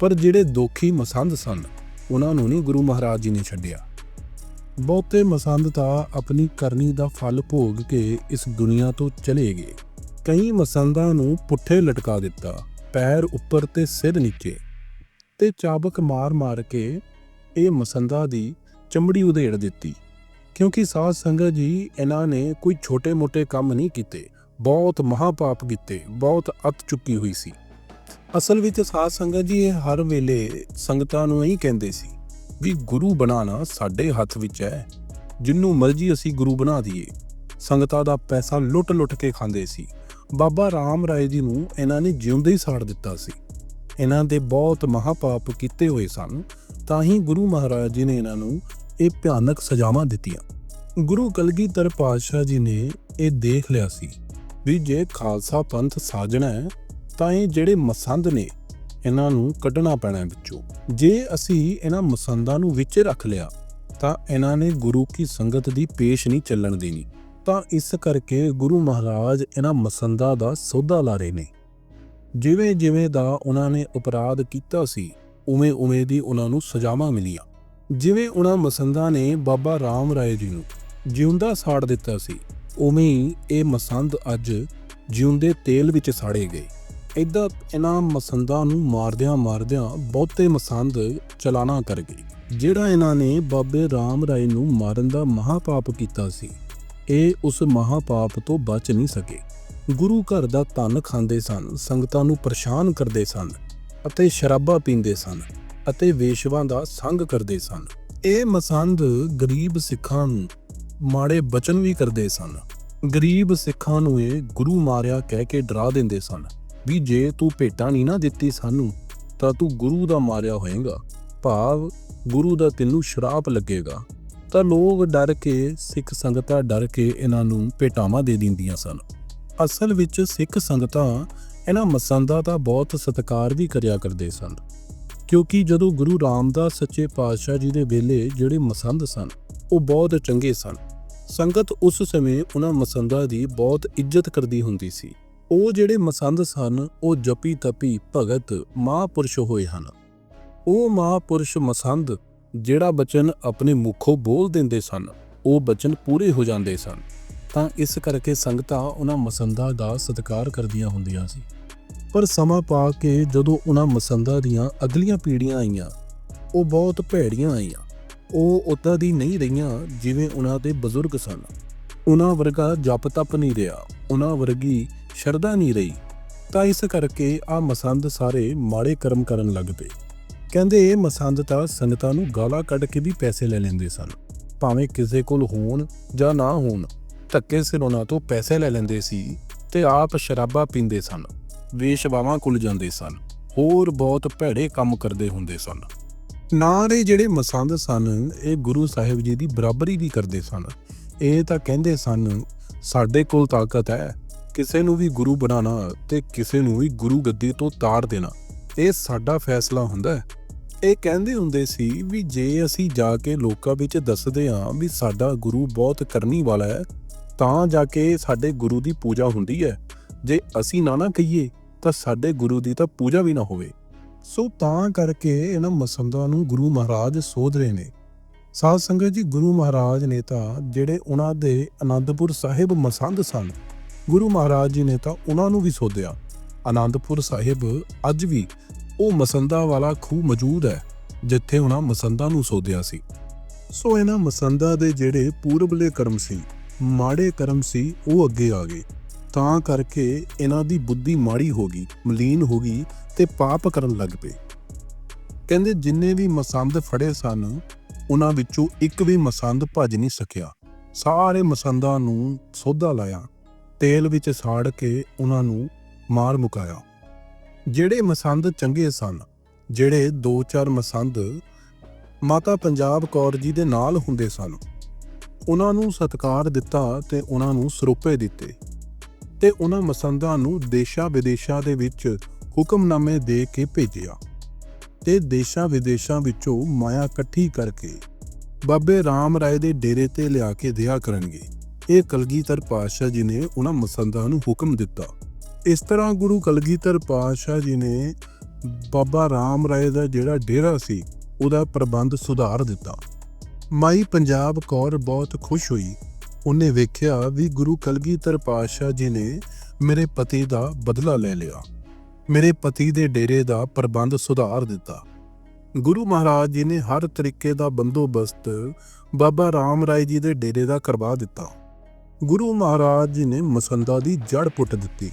ਪਰ ਜਿਹੜੇ ਦੋਖੀ ਮਸੰਦ ਸਨ, ਉਹਨਾਂ ਨੂੰ ਨਹੀਂ ਗੁਰੂ ਮਹਾਰਾਜ ਜੀ ਨੇ ਛੱਡਿਆ। ਬਹੁਤੇ ਮਸੰਦ ਤਾਂ ਆਪਣੀ ਕਰਨੀ ਦਾ ਫਲ ਭੋਗ ਕੇ ਇਸ ਦੁਨੀਆ ਤੋਂ ਚਲੇ ਗਏ। ਕਈ ਮਸੰਦਾਂ ਨੂੰ ਪੁੱਠੇ ਲਟਕਾ ਦਿੱਤਾ, ਪੈਰ ਉੱਪਰ ਤੇ ਸਿਰ ਨੀਚੇ। ਤੇ ਚਾਬਕ ਮਾਰ-ਮਾਰ ਕੇ ਇਹ ਮਸੰਦਾ ਦੀ ਚਮੜੀ ਉਧੇੜ ਦਿੱਤੀ। ਕਿਉਂਕਿ ਸਾਧ ਸੰਗਤ ਜੀ, ਇਹਨਾਂ ਨੇ ਕੋਈ ਛੋਟੇ-ਮੋਟੇ ਕੰਮ ਨਹੀਂ ਕੀਤੇ। ਬਹੁਤ ਮਹਾਪਾਪ ਕੀਤੇ, ਬਹੁਤ ਅਤ ਚੁੱਕੀ ਹੋਈ ਸੀ। ਅਸਲ ਵਿੱਚ ਸਾਧ ਸੰਗਤ ਜੀ ਇਹ ਹਰ ਵੇਲੇ ਸੰਗਤਾਂ ਨੂੰ ਇਹੀ ਕਹਿੰਦੇ ਸੀ। ਵੀ ਗੁਰੂ ਬਣਾਉਣਾ ਸਾਡੇ ਹੱਥ ਵਿੱਚ ਹੈ, ਜਿੰਨੂੰ ਮਰਜ਼ੀ ਅਸੀਂ ਗੁਰੂ ਬਣਾ ਦਈਏ। ਸੰਗਤਾਂ ਦਾ ਪੈਸਾ ਲੁੱਟ-ਲੁੱਟ ਕੇ ਖਾਂਦੇ ਸੀ। ਬਾਬਾ ਰਾਮ ਰਾਏ ਜੀ ਨੂੰ ਇਹਨਾਂ ਨੇ ਜਿਉਂਦੇ ਹੀ ਸਾੜ ਦਿੱਤਾ ਸੀ। ਇਹਨਾਂ ਦੇ ਬਹੁਤ ਮਹਾਪਾਪ ਕੀਤੇ ਹੋਏ ਸਨ, ਤਾਂ ਹੀ ਗੁਰੂ ਮਹਾਰਾਜ ਜੀ ਨੇ ਇਹਨਾਂ ਨੂੰ ਇਹ ਭਿਆਨਕ ਸਜ਼ਾਵਾਂ ਦਿੱਤੀਆਂ। ਗੁਰੂ ਕਲਗੀਧਰ ਪਾਤਸ਼ਾਹ ਜੀ ਨੇ ਇਹ ਦੇਖ ਲਿਆ ਸੀ ਵੀ ਜੇ ਖਾਲਸਾ ਪੰਥ ਸਾਜਣਾ ਹੈ, ਤਾਂ ਇਹ ਜਿਹੜੇ ਮਸੰਦ ਨੇ ਇਹਨਾਂ ਨੂੰ ਕੱਢਣਾ ਪੈਣਾ ਵਿੱਚੋਂ। ਜੇ ਅਸੀਂ ਇਹਨਾਂ ਮਸੰਦਾਂ ਨੂੰ ਵਿੱਚ ਰੱਖ ਲਿਆ, ਤਾਂ ਇਹਨਾਂ ਨੇ ਗੁਰੂ ਕੀ ਸੰਗਤ ਦੀ ਪੇਸ਼ ਨਹੀਂ ਚੱਲਣ ਦੇਣੀ। ਤਾਂ ਇਸ ਕਰਕੇ ਗੁਰੂ ਮਹਾਰਾਜ ਇਹਨਾਂ ਮਸੰਦਾਂ ਦਾ ਸੌਦਾ ਲਾ ਰਹੇ ਨੇ। ਜਿਵੇਂ ਜਿਵੇਂ ਦਾ ਉਹਨਾਂ ਨੇ ਅਪਰਾਧ ਕੀਤਾ ਸੀ ਉਵੇਂ ਉਵੇਂ ਦੀ ਉਹਨਾਂ ਨੂੰ ਸਜ਼ਾਵਾਂ ਮਿਲੀਆਂ। ਜਿਵੇਂ ਉਹਨਾਂ ਮਸੰਦਾਂ ਨੇ ਬਾਬਾ ਰਾਮ ਰਾਏ ਜੀ ਨੂੰ ਜਿਉਂਦਾ ਸਾੜ ਦਿੱਤਾ ਸੀ, ਉਵੇਂ ਹੀ ਇਹ ਮਸੰਦ ਅੱਜ ਜਿਉਂਦੇ ਤੇਲ ਵਿੱਚ ਸਾੜੇ ਗਏ। ਇਦਾਂ ਇਹਨਾਂ ਮਸੰਦਾਂ ਨੂੰ ਮਾਰਦਿਆਂ ਮਾਰਦਿਆਂ ਬਹੁਤੇ ਮਸੰਦ ਚਲਾਣਾ ਕਰ ਗਏ ਜਿਹੜਾ ਇਹਨਾਂ ਨੇ ਬਾਬੇ ਰਾਮ ਰਾਏ ਨੂੰ ਮਾਰਨ ਦਾ ਮਹਾਪਾਪ ਕੀਤਾ ਸੀ, ਇਹ ਉਸ ਮਹਾਪਾਪ ਤੋਂ ਬਚ ਨਹੀਂ ਸਕੇ। ਗੁਰੂ ਘਰ ਦਾ ਧਨ ਖਾਂਦੇ ਸਨ, ਸੰਗਤਾਂ ਨੂੰ ਪਰੇਸ਼ਾਨ ਕਰਦੇ ਸਨ ਅਤੇ ਸ਼ਰਾਬਾਂ ਪੀਂਦੇ ਸਨ ਅਤੇ ਵੇਸ਼ਵਾਂ ਦਾ ਸੰਗ ਕਰਦੇ ਸਨ। ਇਹ ਮਸੰਦ ਗਰੀਬ ਸਿੱਖਾਂ ਨੂੰ ਮਾੜੇ ਬਚਨ ਵੀ ਕਰਦੇ ਸਨ। ਗਰੀਬ ਸਿੱਖਾਂ ਨੂੰ ਇਹ ਗੁਰੂ ਮਾਰਿਆ ਕਹਿ ਕੇ ਡਰਾ ਦਿੰਦੇ ਸਨ। ਵੀ ਜੇ ਤੂੰ ਭੇਟਾਂ ਨਹੀਂ ਨਾ ਦਿੱਤੀ ਸਾਨੂੰ, ਤਾਂ ਤੂੰ ਗੁਰੂ ਦਾ ਮਾਰਿਆ ਹੋਏਗਾ। ਭਾਵ ਗੁਰੂ ਦਾ ਤੈਨੂੰ ਸ਼ਰਾਪ ਲੱਗੇਗਾ। ਤਾਂ ਲੋਕ ਡਰ ਕੇ, ਸਿੱਖ ਸੰਗਤਾਂ ਡਰ ਕੇ ਇਹਨਾਂ ਨੂੰ ਭੇਟਾਵਾਂ ਦੇ ਦਿੰਦੀਆਂ ਸਨ। ਅਸਲ ਵਿੱਚ ਸਿੱਖ ਸੰਗਤਾਂ ਇਹਨਾਂ ਮਸੰਦਾਂ ਦਾ ਬਹੁਤ ਸਤਿਕਾਰ ਵੀ ਕਰਿਆ ਕਰਦੇ ਸਨ। ਕਿਉਂਕਿ ਜਦੋਂ ਗੁਰੂ ਰਾਮਦਾਸ ਸੱਚੇ ਪਾਤਸ਼ਾਹ ਜੀ ਦੇ ਵੇਲੇ ਜਿਹੜੇ ਮਸੰਦ ਸਨ, ਉਹ ਬਹੁਤ ਚੰਗੇ ਸਨ। ਸੰਗਤ ਉਸ ਸਮੇਂ ਉਹਨਾਂ ਮਸੰਦਾਂ ਦੀ ਬਹੁਤ ਇੱਜ਼ਤ ਕਰਦੀ ਹੁੰਦੀ ਸੀ। ਉਹ ਜਿਹੜੇ ਮਸੰਦ ਸਨ, ਉਹ ਜਪੀ ਤਪੀ ਭਗਤ ਮਹਾਪੁਰਸ਼ ਹੋਏ ਹਨ। ਉਹ ਮਹਾਪੁਰਸ਼ ਮਸੰਦ, ਜਿਹੜਾ ਬਚਨ ਆਪਣੇ ਮੁਖੋਂ ਬੋਲ ਦਿੰਦੇ ਸਨ, ਉਹ ਬਚਨ ਪੂਰੇ ਹੋ ਜਾਂਦੇ ਸਨ। ਤਾਂ ਇਸ ਕਰਕੇ ਸੰਗਤਾਂ ਉਹਨਾਂ ਮਸੰਦਾਂ ਦਾ ਸਤਿਕਾਰ ਕਰਦੀਆਂ ਹੁੰਦੀਆਂ ਸੀ। ਪਰ ਸਮਾਂ ਪਾ ਕੇ ਜਦੋਂ ਉਹਨਾਂ ਮਸੰਦਾਂ ਦੀਆਂ ਅਗਲੀਆਂ ਪੀੜ੍ਹੀਆਂ ਆਈਆਂ, ਉਹ ਬਹੁਤ ਭੈੜੀਆਂ ਆਈਆਂ। ਉਹ ਉਦਾਂ ਦੀ ਨਹੀਂ ਰਹੀਆਂ ਜਿਵੇਂ ਉਹਨਾਂ ਦੇ ਬਜ਼ੁਰਗ ਸਨ। ਉਹਨਾਂ ਵਰਗਾ ਜਪ ਤਪ ਨਹੀਂ ਰਿਹਾ। ਉਹਨਾਂ ਵਰਗੀ ਸ਼ਰਧਾ ਨਹੀਂ ਰਹੀ, ਤਾਂ ਇਸ ਕਰਕੇ ਆ ਮਸੰਦ ਸਾਰੇ ਮਾੜੇ ਕਰਮ ਕਰਨ ਲੱਗ ਪਏ। ਕਹਿੰਦੇ ਇਹ ਮਸੰਦ ਤਾਂ ਸੰਗਤਾਂ ਨੂੰ ਗਾਲਾਂ ਕੱਢ ਕੇ ਵੀ ਪੈਸੇ ਲੈ ਲੈਂਦੇ ਸਨ। ਭਾਵੇਂ ਕਿਸੇ ਕੋਲ ਹੋਣ ਜਾਂ ਨਾ ਹੋਣ, ਧੱਕੇ ਸਿਰ ਉਹਨਾਂ ਤੋਂ ਪੈਸੇ ਲੈ ਲੈਂਦੇ ਸੀ ਤੇ ਆਪ ਸ਼ਰਾਬਾਂ ਪੀਂਦੇ ਸਨ ਵੇਸ਼ਵਾਵਾਂ ਕੋਲ ਜਾਂਦੇ ਸਨ, ਹੋਰ ਬਹੁਤ ਭੈੜੇ ਕੰਮ ਕਰਦੇ ਹੁੰਦੇ ਸਨ। ਨਾਰੇ ਜਿਹੜੇ ਮਸੰਦ ਸਨ, ਇਹ ਗੁਰੂ ਸਾਹਿਬ ਜੀ ਦੀ ਬਰਾਬਰੀ ਵੀ ਕਰਦੇ ਸਨ। ਇਹ ਤਾਂ ਕਹਿੰਦੇ ਸਨ, ਸਾਡੇ ਕੋਲ ਤਾਕਤ ਹੈ ਕਿਸੇ ਨੂੰ ਵੀ ਗੁਰੂ ਬਣਾਉਣਾ ਤੇ ਕਿਸੇ ਨੂੰ ਵੀ ਗੁਰੂ ਗੱਦੀ ਤੋਂ ਤਾੜ ਦੇਣਾ, ਇਹ ਸਾਡਾ ਫੈਸਲਾ ਹੁੰਦਾ ਹੈ। ਇਹ ਕਹਿੰਦੇ ਹੁੰਦੇ ਸੀ ਵੀ ਜੇ ਅਸੀਂ ਜਾ ਕੇ ਲੋਕਾਂ ਵਿੱਚ ਦੱਸਦੇ ਹਾਂ ਵੀ ਸਾਡਾ ਗੁਰੂ ਬਹੁਤ ਕਰਨੀ ਵਾਲਾ ਹੈ, ਤਾਂ ਜਾ ਕੇ ਸਾਡੇ ਗੁਰੂ ਦੀ ਪੂਜਾ ਹੁੰਦੀ ਹੈ। ਜੇ ਅਸੀਂ ਨਾ ਨਾ ਕਹੀਏ, ਤਾਂ ਸਾਡੇ ਗੁਰੂ ਦੀ ਤਾਂ ਪੂਜਾ ਵੀ ਨਾ ਹੋਵੇ। ਸੋ ਤਾਂ ਕਰਕੇ ਇਹਨਾਂ ਮਸੰਦਾਂ ਨੂੰ ਗੁਰੂ ਮਹਾਰਾਜ ਸੋਧ ਰਹੇ ਨੇ। ਸਾਧ ਸੰਗਤ ਜੀ, ਗੁਰੂ ਮਹਾਰਾਜ ਨੇ ਤਾਂ ਜਿਹੜੇ ਉਹਨਾਂ ਦੇ ਆਨੰਦਪੁਰ ਸਾਹਿਬ ਮਸੰਦ ਸਨ ਗੁਰੂ ਮਹਾਰਾਜ ਜੀ ਨੇ ਤਾਂ ਉਹਨਾਂ ਨੂੰ ਵੀ ਸੋਧਿਆ। ਆਨੰਦਪੁਰ ਸਾਹਿਬ ਅੱਜ ਵੀ ਉਹ ਮਸੰਦਾ ਵਾਲਾ ਖੂਹ ਮੌਜੂਦ ਹੈ, ਜਿੱਥੇ ਉਹਨਾਂ ਮਸੰਦਾਂ ਨੂੰ ਸੋਧਿਆ ਸੀ। ਸੋ ਇਹਨਾਂ ਮਸੰਦਾਂ ਦੇ ਜਿਹੜੇ ਪੂਰਬਲੇ ਕਰਮ ਸੀ, ਮਾੜੇ ਕਰਮ ਸੀ, ਉਹ ਅੱਗੇ ਆ ਗਏ। ਤਾਂ ਕਰਕੇ ਇਹਨਾਂ ਦੀ ਬੁੱਧੀ ਮਾੜੀ ਹੋ ਗਈ, ਮਲੀਨ ਹੋ ਗਈ ਤੇ ਪਾਪ ਕਰਨ ਲੱਗ ਪਏ। ਕਹਿੰਦੇ ਜਿੰਨੇ ਵੀ ਮਸੰਦ ਫੜੇ ਸਨ, ਉਹਨਾਂ ਵਿੱਚੋਂ ਇੱਕ ਵੀ ਮਸੰਦ ਭੱਜ ਨਹੀਂ ਸਕਿਆ। ਸਾਰੇ ਮਸੰਦਾਂ ਨੂੰ ਸੋਧਾ ਲਾਇਆ। ਤੇਲ ਵਿੱਚ ਸਾੜ ਕੇ ਉਹਨਾਂ ਨੂੰ ਮਾਰ ਮੁਕਾਇਆ। ਜਿਹੜੇ ਮਸੰਦ ਚੰਗੇ ਸਨ, ਜਿਹੜੇ ਦੋ ਚਾਰ ਮਸੰਦ ਮਾਤਾ ਪੰਜਾਬ ਕੌਰ ਜੀ ਦੇ ਨਾਲ ਹੁੰਦੇ ਸਨ, ਉਹਨਾਂ ਨੂੰ ਸਤਕਾਰ ਦਿੱਤਾ ਤੇ ਉਹਨਾਂ ਨੂੰ ਸਰੂਪੇ ਦਿੱਤੇ ਤੇ ਉਹਨਾਂ ਮਸੰਦਾਂ ਨੂੰ ਦੇਸ਼ਾਂ ਵਿਦੇਸ਼ਾਂ ਦੇ ਵਿੱਚ ਹੁਕਮਨਾਮੇ ਦੇ ਕੇ ਭੇਜਿਆ ਤੇ ਦੇਸ਼ਾਂ ਵਿਦੇਸ਼ਾਂ ਵਿੱਚੋਂ ਮਾਇਆ ਇਕੱਠੀ ਕਰਕੇ ਬਾਬੇ ਰਾਮ ਰਾਏ ਦੇ ਡੇਰੇ ਤੇ ਲਿਆ ਕੇ ਦਿਆ ਕਰਨਗੇ। ਇਹ ਕਲਗੀਧਰ ਪਾਤਸ਼ਾਹ ਜੀ ਨੇ ਉਹਨਾਂ ਮਸੰਦਾਂ ਨੂੰ ਹੁਕਮ ਦਿੱਤਾ। ਇਸ ਤਰ੍ਹਾਂ ਗੁਰੂ ਕਲਗੀਧਰ ਪਾਤਸ਼ਾਹ ਜੀ ਨੇ ਬਾਬਾ ਰਾਮ ਰਾਏ ਦਾ ਜਿਹੜਾ ਡੇਰਾ ਸੀ, ਉਹਦਾ ਪ੍ਰਬੰਧ ਸੁਧਾਰ ਦਿੱਤਾ। ਮਾਈ ਪੰਜਾਬ ਕੌਰ ਬਹੁਤ ਖੁਸ਼ ਹੋਈ। ਉਹਨੇ ਵੇਖਿਆ ਵੀ ਗੁਰੂ ਕਲਗੀਧਰ ਪਾਤਸ਼ਾਹ ਜੀ ਨੇ ਮੇਰੇ ਪਤੀ ਦਾ ਬਦਲਾ ਲੈ ਲਿਆ। ਮੇਰੇ ਪਤੀ ਦੇ ਡੇਰੇ ਦਾ ਪ੍ਰਬੰਧ ਸੁਧਾਰ ਦਿੱਤਾ। ਗੁਰੂ ਮਹਾਰਾਜ ਜੀ ਨੇ ਹਰ ਤਰੀਕੇ ਦਾ ਬੰਦੋਬਸਤ ਬਾਬਾ ਰਾਮ ਰਾਏ ਜੀ ਦੇ ਡੇਰੇ ਦਾ ਕਰਵਾ ਦਿੱਤਾ। ਗੁਰੂ ਮਹਾਰਾਜ ਜੀ ਨੇ ਮਸੰਦਾ ਦੀ ਜੜ ਪੁੱਟ ਦਿੱਤੀ।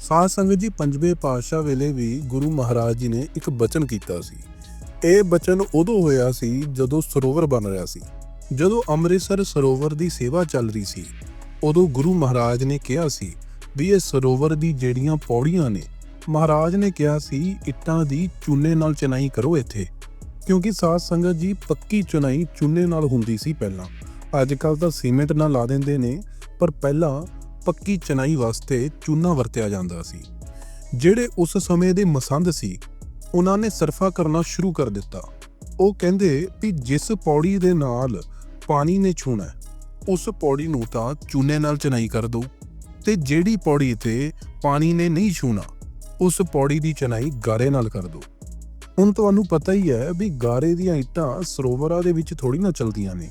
ਸਾਧ ਸੰਗਤ ਜੀ ਪੰਜਵੇਂ ਪਾਤਸ਼ਾਹ ਵੇਲੇ ਵੀ ਗੁਰੂ ਮਹਾਰਾਜ ਜੀ ਨੇ ਇੱਕ ਬਚਨ ਕੀਤਾ ਸੀ। ਇਹ ਬਚਨ ਉਦੋਂ ਹੋਇਆ ਸੀ ਜਦੋਂ ਸਰੋਵਰ ਬਣ ਰਿਹਾ ਸੀ। ਜਦੋਂ ਅੰਮ੍ਰਿਤਸਰ ਸਰੋਵਰ ਦੀ ਸੇਵਾ ਚੱਲ ਰਹੀ ਸੀ, ਉਦੋਂ ਗੁਰੂ ਮਹਾਰਾਜ ਨੇ ਕਿਹਾ ਸੀ ਵੀ ਇਹ ਸਰੋਵਰ ਦੀ ਜਿਹੜੀਆਂ ਪੌੜੀਆਂ ਨੇ, ਮਹਾਰਾਜ ਨੇ ਕਿਹਾ ਸੀ ਇੱਟਾਂ ਦੀ ਚੂਨੇ ਨਾਲ ਚਨਾਈ ਕਰੋ ਇੱਥੇ। ਕਿਉਂਕਿ ਸਾਧ ਸੰਗਤ ਜੀ ਪੱਕੀ ਚੁਨਾਈ ਚੂਨੇ ਨਾਲ ਹੁੰਦੀ ਸੀ ਪਹਿਲਾਂ। ਅੱਜ ਕੱਲ ਤਾਂ ਸੀਮੈਂਟ ਨਾਲ ਲਾ ਦਿੰਦੇ ਨੇ, ਪਰ ਪਹਿਲਾਂ ਪੱਕੀ ਚਨਾਈ ਵਾਸਤੇ ਚੂਨਾ ਵਰਤਿਆ ਜਾਂਦਾ ਸੀ। ਜਿਹੜੇ ਉਸ ਸਮੇਂ ਦੇ ਮਸੰਦ ਸੀ, ਉਹਨਾਂ ਨੇ ਸਰਫਾ ਕਰਨਾ ਸ਼ੁਰੂ ਕਰ ਦਿੱਤਾ। ਉਹ ਕਹਿੰਦੇ ਵੀ ਜਿਸ ਪੌੜੀ ਦੇ ਨਾਲ ਪਾਣੀ ਨੇ ਛੂਣਾ ਉਸ ਪੌੜੀ ਨੂੰ ਤਾਂ ਚੂਨੇ ਨਾਲ ਚਨਾਈ ਕਰ ਦਿਓ ਤੇ ਜਿਹੜੀ ਪੌੜੀ ਤੇ ਪਾਣੀ ਨੇ ਨਹੀਂ ਛੂਣਾ ਉਸ ਪੌੜੀ ਦੀ ਚਨਾਈ ਗਾਰੇ ਨਾਲ ਕਰ ਦਿਓ ਹੁਣ ਤੁਹਾਨੂੰ ਪਤਾ ਹੀ ਹੈ ਵੀ ਗਾਰੇ ਦੀਆਂ ਇੱਟਾਂ ਸਰੋਵਰਾਂ ਦੇ ਵਿੱਚ ਥੋੜੀ ਨਾ ਚਲਦੀਆਂ ਨੇ।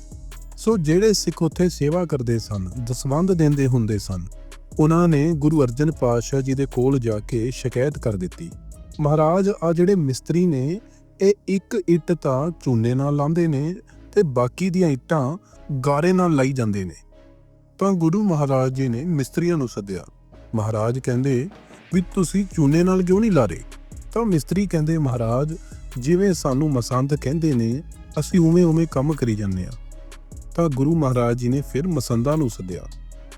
ਸੋ ਜਿਹੜੇ ਸਿੱਖ ਉੱਥੇ ਸੇਵਾ ਕਰਦੇ ਸਨ, ਦਸਵੰਧ ਦਿੰਦੇ ਹੁੰਦੇ ਸਨ, ਉਹਨਾਂ ਨੇ ਗੁਰੂ ਅਰਜਨ ਪਾਤਸ਼ਾਹ ਜੀ ਦੇ ਕੋਲ ਜਾ ਕੇ ਸ਼ਿਕਾਇਤ ਕਰ ਦਿੱਤੀ। ਮਹਾਰਾਜ ਆ ਜਿਹੜੇ ਮਿਸਤਰੀ ਨੇ, ਇਹ ਇੱਕ ਇੱਟ ਤਾਂ ਚੂਨੇ ਨਾਲ ਲਾਉਂਦੇ ਨੇ ਤੇ ਬਾਕੀ ਦੀਆਂ ਇੱਟਾਂ ਗਾਰੇ ਨਾਲ ਲਾਈ ਜਾਂਦੇ ਨੇ। ਤਾਂ ਗੁਰੂ ਮਹਾਰਾਜ ਜੀ ਨੇ ਮਿਸਤਰੀਆਂ ਨੂੰ ਸੱਦਿਆ। ਮਹਾਰਾਜ ਕਹਿੰਦੇ ਵੀ ਤੁਸੀਂ ਚੂਨੇ ਨਾਲ ਕਿਉਂ ਨਹੀਂ ਲਾ ਰਹੇ? ਤਾਂ ਮਿਸਤਰੀ ਕਹਿੰਦੇ, ਮਹਾਰਾਜ, ਜਿਵੇਂ ਸਾਨੂੰ ਮਸੰਦ ਕਹਿੰਦੇ ਨੇ, ਅਸੀਂ ਉਵੇਂ ਉਵੇਂ ਕੰਮ ਕਰੀ ਜਾਂਦੇ ਆ ਤਾਂ ਗੁਰੂ ਮਹਾਰਾਜ ਜੀ ਨੇ ਫਿਰ ਮਸੰਦਾਂ ਨੂੰ ਸੱਦਿਆ।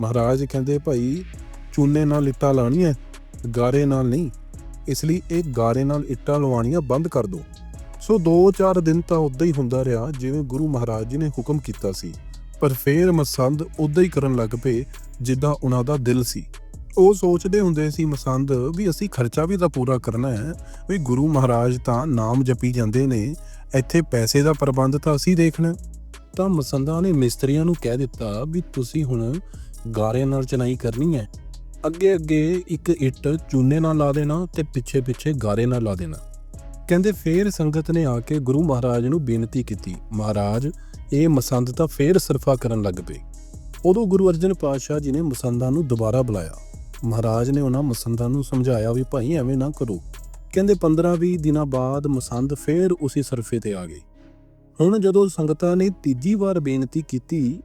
ਮਹਾਰਾਜ ਕਹਿੰਦੇ, ਭਾਈ, ਚੂਨੇ ਨਾਲ ਇੱਟਾਂ ਲਾਉਣੀਆਂ ਗਾਰੇ ਨਾਲ ਨਹੀਂ। ਇਸ ਲਈ ਇਹ ਗਾਰੇ ਨਾਲ ਇੱਟਾਂ ਲਵਾਉਣੀਆਂ ਬੰਦ ਕਰ ਦਿਓ ਸੋ 2-4 ਦਿਨ ਤਾਂ ਉਦਾਂ ਹੀ ਹੁੰਦਾ ਰਿਹਾ, ਜਿਵੇਂ ਗੁਰੂ ਮਹਾਰਾਜ ਜੀ ਨੇ ਹੁਕਮ ਕੀਤਾ ਸੀ। ਪਰ ਫੇਰ ਮਸੰਦ ਉਦਾਂ ਹੀ ਕਰਨ ਲੱਗ ਪਏ, ਜਿੱਦਾਂ ਉਹਨਾਂ ਦਾ ਦਿਲ ਸੀ। ਉਹ ਸੋਚਦੇ ਹੁੰਦੇ ਸੀ ਮਸੰਦ, ਵੀ ਅਸੀਂ ਖਰਚਾ ਵੀ ਤਾਂ ਪੂਰਾ ਕਰਨਾ ਹੈ, ਵੀ ਗੁਰੂ ਮਹਾਰਾਜ ਤਾਂ ਨਾਮ ਜਪੀ ਜਾਂਦੇ ਨੇ, ਇੱਥੇ ਪੈਸੇ ਦਾ ਪ੍ਰਬੰਧ ਤਾਂ ਅਸੀਂ ਦੇਖਣਾ ਤਾਂ ਮਸੰਦਾਂ ਨੇ ਮਿਸਤਰੀਆਂ ਨੂੰ ਕਹਿ ਦਿੱਤਾ ਵੀ ਤੁਸੀਂ ਹੁਣ ਗਾਰੇ ਨਾਲ ਚਨਾਈ ਕਰਨੀ ਹੈ। ਅੱਗੇ ਅੱਗੇ ਇੱਕ ਇੱਟ ਚੂਨੇ ਨਾਲ ਲਾ ਦੇਣਾ ਤੇ ਪਿੱਛੇ ਪਿੱਛੇ ਗਾਰੇ ਨਾਲ ਲਾ ਦੇਣਾ। ਕਹਿੰਦੇ ਫੇਰ ਸੰਗਤ ਨੇ ਆ ਕੇ ਗੁਰੂ ਮਹਾਰਾਜ ਨੂੰ ਬੇਨਤੀ ਕੀਤੀ, ਮਹਾਰਾਜ, ਇਹ ਮਸੰਦ ਤਾਂ ਫੇਰ ਸਰਫਾ ਕਰਨ ਲੱਗ ਪਏ। ਉਦੋਂ ਗੁਰੂ ਅਰਜਨ ਪਾਤਸ਼ਾਹ ਜੀ ਨੇ ਮਸੰਦਾਂ ਨੂੰ ਦੁਬਾਰਾ ਬੁਲਾਇਆ। ਮਹਾਰਾਜ ਨੇ ਉਹਨਾਂ ਮਸੰਦਾਂ ਨੂੰ ਸਮਝਾਇਆ ਵੀ ਭਾਈ ਐਵੇਂ ਨਾ ਕਰੋ। ਕਹਿੰਦੇ 15-20 ਦਿਨਾਂ ਬਾਅਦ ਮਸੰਦ ਫੇਰ ਉਸੇ ਸਰਫੇ ਤੇ ਆ ਗਏ ਹੁਣ ਜਦੋਂ ਸੰਗਤਾਂ ਨੇ ਤੀਜੀ ਵਾਰ ਬੇਨਤੀ ਕੀਤੀ,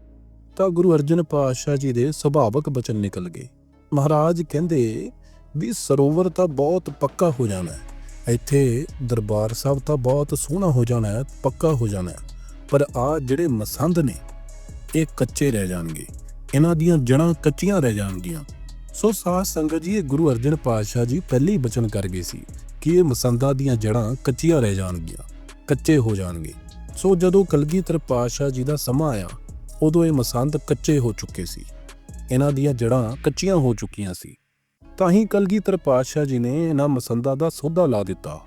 ਤਾਂ ਗੁਰੂ ਅਰਜਨ ਪਾਤਸ਼ਾਹ ਜੀ ਦੇ ਸੁਭਾਵਕ ਬਚਨ ਨਿਕਲ ਗਏ। ਮਹਾਰਾਜ ਕਹਿੰਦੇ ਵੀ ਸਰੋਵਰ ਤਾਂ ਬਹੁਤ ਪੱਕਾ ਹੋ ਜਾਣਾ ਹੈ, ਇੱਥੇ ਦਰਬਾਰ ਸਾਹਿਬ ਤਾਂ ਬਹੁਤ ਸੋਹਣਾ ਹੋ ਜਾਣਾ ਹੈ, ਪੱਕਾ ਹੋ ਜਾਣਾ ਹੈ, ਪਰ ਆ ਜਿਹੜੇ ਮਸੰਦ ਨੇ, ਇਹ ਕੱਚੇ ਰਹਿ ਜਾਣਗੇ, ਇਹਨਾਂ ਦੀਆਂ ਜੜਾਂ ਕੱਚੀਆਂ ਰਹਿ ਜਾਣਗੀਆਂ। ਸੋ ਸਾਧ ਸੰਗਤ ਜੀ, ਇਹ ਗੁਰੂ ਅਰਜਨ ਪਾਤਸ਼ਾਹ ਜੀ ਪਹਿਲੇ ਹੀ ਬਚਨ ਕਰ ਗਏ ਸੀ ਕਿ ਇਹ ਮਸੰਦਾਂ ਦੀਆਂ ਜੜਾਂ ਕੱਚੀਆਂ ਰਹਿ ਜਾਣਗੀਆਂ, ਕੱਚੇ ਹੋ ਜਾਣਗੇ। ਸੋ ਜਦੋਂ ਕਲਗੀਧਰ ਪਾਤਸ਼ਾਹ ਜੀ ਦਾ ਸਮਾਂ ਆਇਆ, ਉਦੋਂ ਇਹ ਮਸੰਦ ਕੱਚੇ ਹੋ ਚੁੱਕੇ ਸੀ। ਇਹਨਾਂ ਦੀਆਂ ਜੜਾਂ ਕੱਚੀਆਂ ਹੋ ਚੁੱਕੀਆਂ ਸੀ। ਤਾਂ ਹੀ ਕਲਗੀਧਰ ਪਾਤਸ਼ਾਹ ਜੀ ਨੇ ਇਹਨਾਂ ਮਸੰਦਾਂ ਦਾ ਸੌਦਾ ਲਾ ਦਿੱਤਾ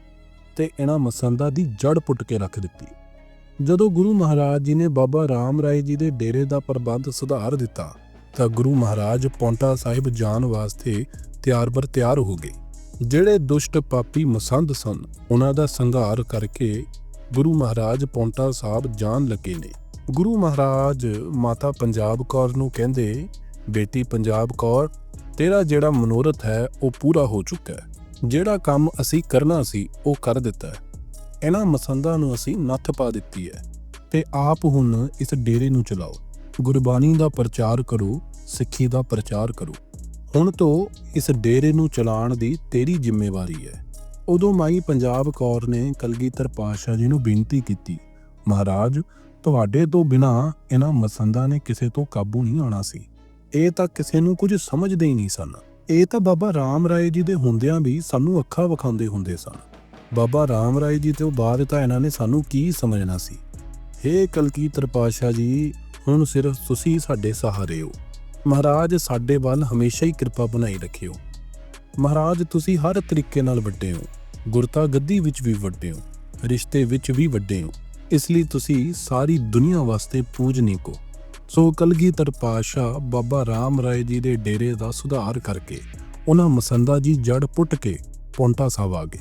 ਤੇ ਇਹਨਾਂ ਮਸੰਦਾਂ ਦੀ ਜੜ ਪੁੱਟ ਕੇ ਰੱਖ ਦਿੱਤੀ। ਜਦੋਂ ਗੁਰੂ ਮਹਾਰਾਜ ਜੀ ਨੇ ਬਾਬਾ ਰਾਮ ਰਾਏ ਜੀ ਦੇ ਡੇਰੇ ਦਾ ਪ੍ਰਬੰਧ ਸੁਧਾਰ ਦਿੱਤਾ, ਤਾਂ ਗੁਰੂ ਮਹਾਰਾਜ ਪੌਂਟਾ ਸਾਹਿਬ ਜਾਣ ਵਾਸਤੇ ਤਿਆਰ ਬਰ ਤਿਆਰ ਹੋ ਗਏ। ਜਿਹੜੇ ਦੁਸ਼ਟ ਪਾਪੀ ਮਸੰਦ ਸਨ, ਉਹਨਾਂ ਦਾ ਸੰਘਾਰ ਕਰਕੇ ਗੁਰੂ ਮਹਾਰਾਜ ਪੌਂਟਾ ਸਾਹਿਬ ਜਾਣ ਲੱਗੇ ਨੇ। ਗੁਰੂ ਮਹਾਰਾਜ ਮਾਤਾ ਪੰਜਾਬ ਕੌਰ ਨੂੰ ਕਹਿੰਦੇ, ਬੇਟੀ ਪੰਜਾਬ ਕੌਰ, ਤੇਰਾ ਜਿਹੜਾ ਮਨੋਰਥ ਹੈ, ਉਹ ਪੂਰਾ ਹੋ ਚੁੱਕਾ ਹੈ। ਜਿਹੜਾ ਕੰਮ ਅਸੀਂ ਕਰਨਾ ਸੀ, ਉਹ ਕਰ ਦਿੱਤਾ ਇਹਨਾਂ ਮਸੰਦਾਂ ਨੂੰ ਅਸੀਂ ਨੱਥ ਪਾ ਦਿੱਤੀ ਹੈ। ਤੇ ਆਪ ਹੁਣ ਇਸ ਡੇਰੇ ਨੂੰ ਚਲਾਓ। ਗੁਰਬਾਣੀ ਦਾ ਪ੍ਰਚਾਰ ਕਰੋ, ਸਿੱਖੀ ਦਾ ਪ੍ਰਚਾਰ ਕਰੋ। ਹੁਣ ਤੋਂ ਇਸ ਡੇਰੇ ਨੂੰ ਚਲਾਉਣ ਦੀ ਤੇਰੀ ਜ਼ਿੰਮੇਵਾਰੀ ਹੈ। ਉਦੋਂ ਮਾਈ ਪੰਜਾਬ ਕੌਰ ਨੇ ਕਲਗੀਧਰ ਪਾਤਸ਼ਾਹ ਜੀ ਨੂੰ ਬੇਨਤੀ ਕੀਤੀ, ਮਹਾਰਾਜ, ਤੁਹਾਡੇ ਤੋਂ ਬਿਨਾ ਇਹਨਾਂ ਮਸੰਦਾਂ ਨੇ ਕਿਸੇ ਤੋਂ ਕਾਬੂ ਨਹੀਂ ਆਉਣਾ ਸੀ। ਇਹ ਤਾਂ ਕਿਸੇ ਨੂੰ ਕੁਝ ਸਮਝਦੇ ਹੀ ਨਹੀਂ ਸਨ। ਇਹ ਤਾਂ ਬਾਬਾ ਰਾਮ ਰਾਏ ਜੀ ਦੇ ਹੁੰਦਿਆਂ ਵੀ ਸਾਨੂੰ ਅੱਖਾਂ ਵਿਖਾਉਂਦੇ ਹੁੰਦੇ ਸਨ। ਬਾਬਾ ਰਾਮ ਰਾਏ ਜੀ ਤੋਂ ਬਾਅਦ ਤਾਂ ਇਹਨਾਂ ਨੇ ਸਾਨੂੰ ਕੀ ਸਮਝਣਾ ਸੀ? ਹੇ ਕਲਕੀਧਰ ਪਾਤਸ਼ਾਹ ਜੀ, ਹੁਣ ਸਿਰਫ ਤੁਸੀਂ ਸਾਡੇ ਸਹਾਰੇ ਹੋ। ਮਹਾਰਾਜ, ਸਾਡੇ ਵੱਲ ਹਮੇਸ਼ਾ ਹੀ ਕਿਰਪਾ ਬਣਾਈ ਰੱਖਿਓ। ਮਹਾਰਾਜ, ਤੁਸੀਂ ਹਰ ਤਰੀਕੇ ਨਾਲ ਵੱਡੇ ਹੋ। ਗੁਰਤਾ ਗੱਦੀ ਵਿੱਚ ਵੀ ਵੱਡੇ ਹੋ, ਰਿਸ਼ਤੇ ਵਿੱਚ ਵੀ ਵੱਡੇ ਹੋ। ਇਸ ਲਈ ਤੁਸੀਂ ਸਾਰੀ ਦੁਨੀਆ ਵਾਸਤੇ ਪੂਜਨੀਕ ਹੋ ਸੋ ਕਲਗੀਧਰ ਪਾਤਸ਼ਾਹ ਬਾਬਾ ਰਾਮ ਰਾਏ ਜੀ ਦੇ ਡੇਰੇ ਦਾ ਸੁਧਾਰ ਕਰਕੇ, ਉਹਨਾਂ ਮਸੰਦਾ ਜੀ ਜੜ ਪੁੱਟ ਕੇ ਪੌਂਟਾ ਸਾਹਿਬ ਆ ਗਏ।